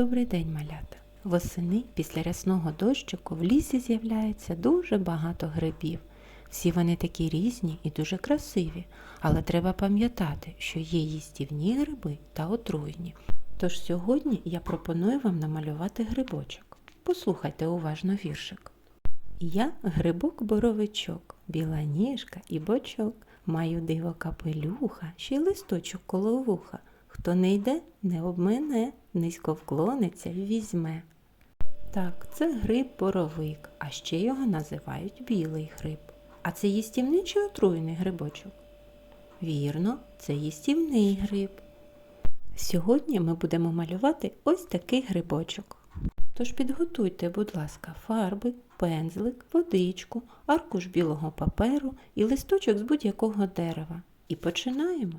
Добрий день, малята! Восени після рясного дощику в лісі з'являється дуже багато грибів. Всі вони такі різні і дуже красиві, але треба пам'ятати, що є їстівні гриби та отруйні. Тож сьогодні я пропоную вам намалювати грибочок. Послухайте уважно віршик. Я грибок-боровичок, біла ніжка і бочок. Маю диво капелюха, ще й листочок коло вуха. Хто не йде, не обмине, низько вклониться і візьме. Так, це гриб боровик, а ще його називають білий гриб. А це їстівний чи отруйний грибочок? Вірно, це їстівний гриб. Сьогодні ми будемо малювати ось такий грибочок. Тож підготуйте, будь ласка, фарби, пензлик, водичку, аркуш білого паперу і листочок з будь-якого дерева. І починаємо.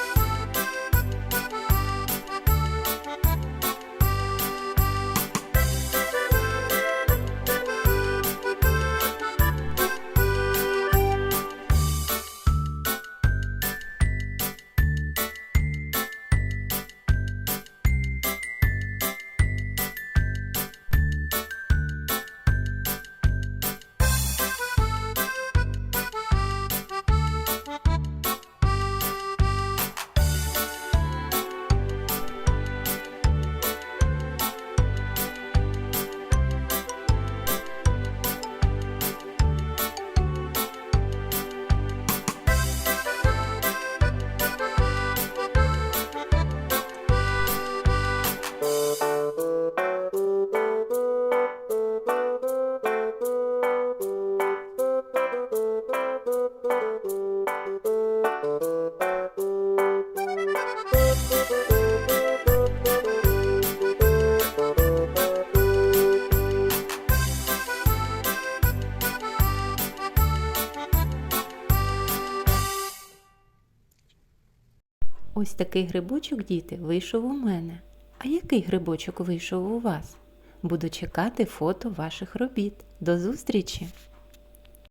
Ось такий грибочок, діти, вийшов у мене. А який грибочок вийшов у вас? Буду чекати фото ваших робіт. До зустрічі!